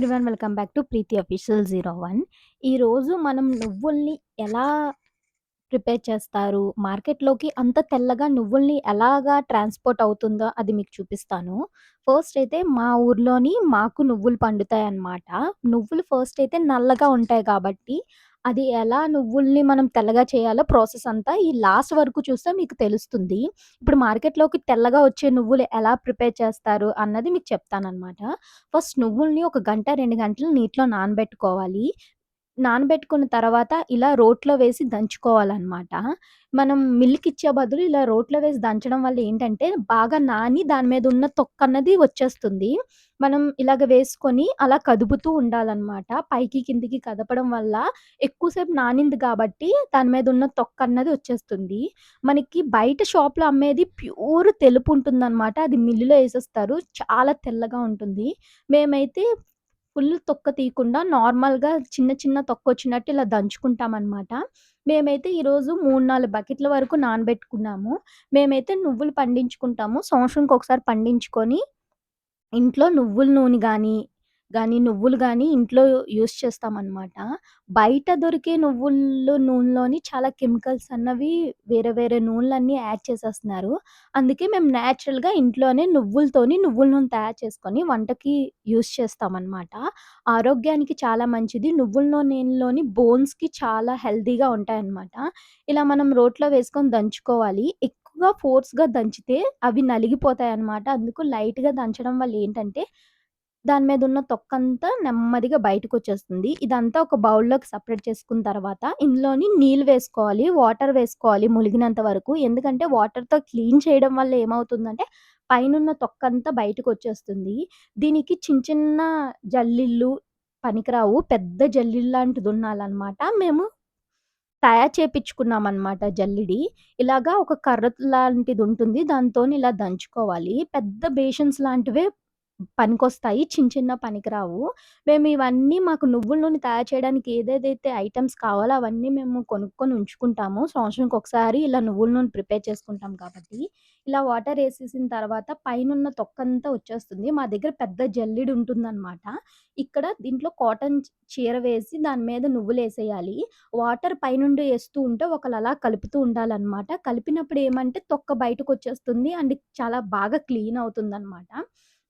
Everyone welcome back to Preethi official zero one ఈరోజు మనం నువ్వుల్ని ఎలా ప్రిపేర్ చేస్తారు. మార్కెట్లోకి అంత తెల్లగా నువ్వుల్ని ఎలాగా ట్రాన్స్పోర్ట్ అవుతుందో అది మీకు చూపిస్తాను. ఫస్ట్ అయితే మా ఊర్లోని మాకు నువ్వులు పండుతాయి అన్నమాట నువ్వులు ఫస్ట్ అయితే నల్లగా ఉంటాయి కాబట్టి అది ఎలా నువ్వుల్ని మనం తెల్లగా చేయాలో ప్రాసెస్ అంతా ఈ లాస్ట్ వరకు చూస్తే మీకు తెలుస్తుంది. ఇప్పుడు మార్కెట్లోకి తెల్లగా వచ్చే నువ్వులు ఎలా ప్రిపేర్ చేస్తారు అన్నది మీకు చెప్తానన్నమాట. ఫస్ట్ నువ్వుల్ని ఒక గంట రెండు గంటలు నీటిలో నానబెట్టుకోవాలి. నానబెట్టుకున్న తర్వాత ఇలా రోట్లో వేసి దంచుకోవాలన్నమాట. మనం మిల్లుకిచ్చే బదులు ఇలా రోట్లో వేసి దంచడం వల్ల ఏంటంటే, బాగా నాని దాని మీద ఉన్న తొక్కన్నది వచ్చేస్తుంది. మనం ఇలాగ వేసుకొని అలా కదుపుతూ ఉండాలన్నమాట. పైకి కిందికి కదపడం వల్ల ఎక్కువ సేపు నానింది కాబట్టి దాని మీద ఉన్న తొక్కన్నది వచ్చేస్తుంది. మనకి బయట షాప్‌లో అమ్మేది ప్యూర్ తెలుపు ఉంటుందన్నమాట. అది మిల్లులో ఏసేస్తారు. చాలా తెల్లగా ఉంటుంది. మేమైతే ఫుల్ తొక్క తీయకుండా నార్మల్‌గా చిన్న చిన్న తొక్క వచ్చినట్టు ఇలా దంచుకుంటామన్నమాట మేమైతే ఈరోజు 3, 4 బకెట్ల వరకు నానబెట్టుకున్నాము. మేమైతే నువ్వులు పండించుకుంటాము. సంవత్సరంకొకసారి పండించుకొని ఇంట్లో నువ్వుల నూనె కానీ కానీ నువ్వులు కానీ ఇంట్లో యూస్ చేస్తామన్నమాట బయట దొరికే నువ్వులు నూనెలోని చాలా కెమికల్స్ అన్నవి వేరే వేరే నూనెలన్నీ యాడ్ చేసేస్తున్నారు. అందుకే మేము న్యాచురల్గా ఇంట్లోనే నువ్వులతోని నువ్వుల నూనె తయారు చేసుకొని వంటకి యూస్ చేస్తామనమాట. ఆరోగ్యానికి చాలా మంచిది. నువ్వుల నూనెలోని బోన్స్‌కి చాలా హెల్తీగా ఉంటాయన్నమాట. ఇలా మనం రోట్లో వేసుకొని దంచుకోవాలి. ఎక్కువగా ఫోర్స్‌గా దంచితే అవి నలిగిపోతాయి అన్నమాట అందుకు లైట్‌గా దంచడం వల్ల ఏంటంటే, దాని మీద ఉన్న తొక్కంతా నెమ్మదిగా బయటకు వచ్చేస్తుంది ఇదంతా ఒక బౌల్‌లోకి సపరేట్ చేసుకున్న తర్వాత ఇందులోని నీళ్ళు వేసుకోవాలి. వాటర్ వేసుకోవాలి ములిగినంత వరకు. ఎందుకంటే వాటర్‌తో క్లీన్ చేయడం వల్ల ఏమవుతుందంటే, పైనున్న తొక్కంతా బయటకొచ్చేస్తుంది. దీనికి చిన్న చిన్న జల్లిళ్ళు పనికిరావు. పెద్ద జల్లిల్ లాంటిది ఉండాలన్నమాట మేము తయారు చేపిచ్చుకున్నామనమాట జల్లిడి. ఇలాగా ఒక కర్ర లాంటిది ఉంటుంది దాంతో ఇలా దంచుకోవాలి. పెద్ద బేషన్స్ లాంటివే పనికొస్తాయి. చిన్న చిన్న పనికిరావు. మేము ఇవన్నీ మాకు నువ్వుల నూనె తయారు చేయడానికి ఏదేదైతే ఐటమ్స్ కావాలో అవన్నీ మేము కొనుక్కొని ఉంచుకుంటాము. సంవత్సరానికి ఒకసారి ఇలా నువ్వుల నూనె ప్రిపేర్ చేసుకుంటాం కాబట్టి. ఇలా వాటర్ వేసేసిన తర్వాత పైనున్న తొక్కంతా వచ్చేస్తుంది. మా దగ్గర పెద్ద జల్లిడి ఉంటుందనమాట. ఇక్కడ దీంట్లో కాటన్ చీర వేసి దాని మీద నువ్వులు వేసేయాలి వాటర్ పైనుండి వేస్తూ ఉంటే ఒకళ్ళలా కలుపుతూ ఉండాలన్నమాట కలిపినప్పుడు ఏమంటే తొక్క బయటకు వచ్చేస్తుంది అండ్ చాలా బాగా క్లీన్ అవుతుందనమాట.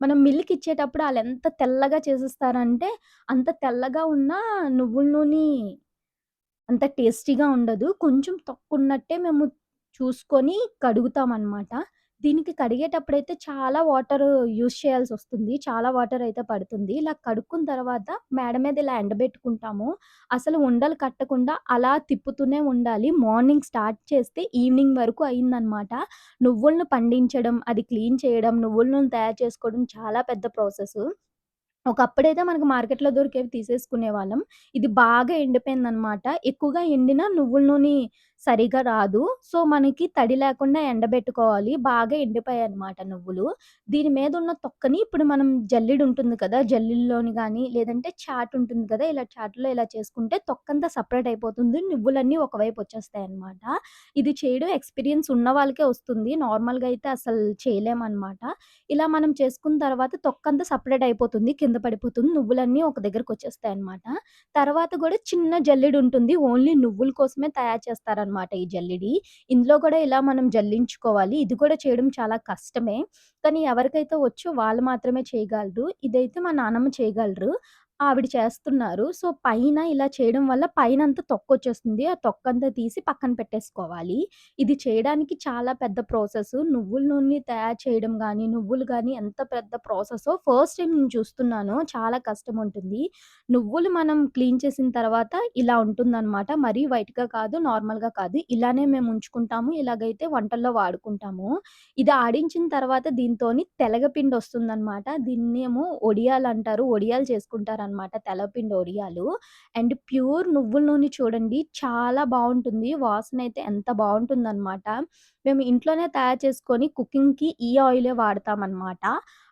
మనం మిల్క్ ఇచ్చేటప్పుడు వాళ్ళు ఎంత తెల్లగా చేసిస్తారంటే, అంత తెల్లగా ఉన్న నువ్వుల నూనె అంత టేస్టీగా ఉండదు. కొంచెం తొక్కున్నట్టే మేము చూసుకొని కడుగుతామన్నమాట దీనికి కడిగేటప్పుడైతే చాలా వాటర్ యూజ్ చేయాల్సొస్తుంది. చాలా వాటర్ అయితే పడుతుంది. ఇలా కడుక్కున్న తర్వాత మేడ మీద ఇలా ఎండబెట్టుకుంటాము. అసలు ఉండలు కట్టకుండా అలా తిప్పుతూనే ఉండాలి. మార్నింగ్ స్టార్ట్ చేస్తే ఈవినింగ్ వరకు అయిందనమాట. నువ్వులను పండించడం, అది క్లీన్ చేయడం, నువ్వుల నూనె తయారు చేసుకోవడం చాలా పెద్ద ప్రాసెస్ ఒకప్పుడైతే మనకు మార్కెట్‌లో దొరికేవి తీసేసుకునేవాళ్ళం. ఇది బాగా ఎండిపోయిందనమాట. ఎక్కువగా ఎండిన నువ్వుల నూనె సరిగా రాదు. సో, మనకి తడి లేకుండా ఎండబెట్టుకోవాలి. బాగా ఎండిపోయాయి అన్నమాట నువ్వులు. దీని మీద ఉన్న తొక్కని ఇప్పుడు మనం జల్లిడి ఉంటుంది కదా! జల్లిల్లోని కానీ లేదంటే చాట్ ఉంటుంది కదా! ఇలా చాట్‌లో ఇలా చేసుకుంటే తొక్కంతా సపరేట్ అయిపోతుంది. నువ్వులన్నీ ఒకవైపు వచ్చేస్తాయన్నమాట. ఇది చేయడం ఎక్స్‌పీరియన్స్ ఉన్న వాళ్ళకే వస్తుంది. నార్మల్‌గా అయితే అసలు చేయలేమన్నమాట ఇలా మనం చేసుకున్న తర్వాత తొక్కంతా సపరేట్ అయిపోతుంది. కింద పడిపోతుంది. నువ్వులన్నీ ఒక దగ్గరకి వచ్చేస్తాయి అన్నమాట తర్వాత కూడా చిన్న జల్లిడి ఉంటుంది. ఓన్లీ నువ్వుల కోసమే తయారు చేస్తారనమాట ఈ జల్లిడి. ఇందులో కూడా ఇలా మనం జల్లించుకోవాలి. ఇది కూడా చేయడం చాలా కష్టమే. కానీ ఎవరికైతే వచ్చో వాళ్ళు మాత్రమే చేయగలరు. ఇదైతే మా నాన్నమ్మ చేయగలరు. ఆవిడ చేస్తున్నారు. సో, పైన ఇలా చేయడం వల్ల పైనంతా తొక్కొచ్చేస్తుంది. ఆ తొక్కంతా తీసి పక్కన పెట్టేసుకోవాలి. ఇది చేయడానికి చాలా పెద్ద ప్రాసెస్ నువ్వుల నూనె తయారు చేయడం గానీ, నువ్వులు గానీ ఎంత పెద్ద ప్రాసెసో ఫస్ట్ టైమ్ నేను చూస్తున్నాను. చాలా కష్టముంటుంది. నువ్వులు మనం క్లీన్ చేసిన తర్వాత ఇలా ఉంటుందనమాట. మరీ వైట్‌గా కాదు, నార్మల్‌గా కాదు. ఇలానే మేము ఉంచుకుంటాము. ఇలాగైతే వంటల్లో వాడుకుంటాము. ఇది ఆడించిన తర్వాత దీంతోని తెలగపిండొస్తుందనమాట. దీన్నేమో ఒడియాలంటారు. ఒడియాలు చేసుకుంటారనమాట. తెలగపిండి ఒడియాలు. అండ్ ప్యూర్ నువ్వుల నూనె చూడండి చాలా బాగుంటుంది. వాసన అయితే ఎంత బాగుంటుందన్నమాట మేము ఇంట్లోనే తయారు చేసుకొని కుకింగ్‌కి ఈ ఆయిలే వాడతామన్నమాట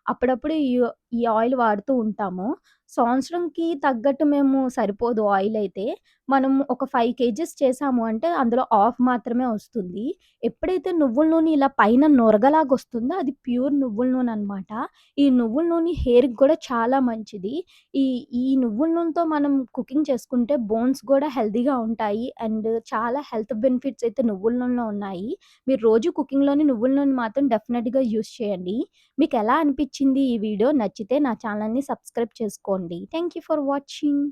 అప్పుడప్పుడు ఈ ఈ ఆయిల్ వాడుతూ ఉంటాము. సంవత్సరంకి తగ్గట్టు మేము సరిపోదు ఆయిల్ అయితే మనం ఒక 5 కేజీస్ చేసాము అంటే అందులో హాఫ్ మాత్రమే వస్తుంది. ఎప్పుడైతే నువ్వుల నూనె ఇలా పైన నొరగలాగొస్తుందో అది ప్యూర్ నువ్వుల నూనెనమాట. ఈ నువ్వుల నూనె హెయిర్‌కి గూడా చాలా మంచిది. ఈ ఈ నువ్వుల నూనెతో మనం కుకింగ్ చేసుకుంటే బోన్స్ గూడా హెల్తీగా ఉంటాయి. అండ్ చాలా హెల్త్ బెనిఫిట్స్ అయితే నువ్వుల నూనెలో ఉన్నాయి. మీరు రోజు కుకింగ్‌లోని నువ్వుల నూనె మాత్రం డెఫినెట్‌గా యూజ్ చేయండి. మీకెలా అనిపిచ్చింది ఈ వీడియో? నచ్చితే నా ఛానల్ని సబ్స్క్రైబ్ చేసుకోండి. Thank you for watching.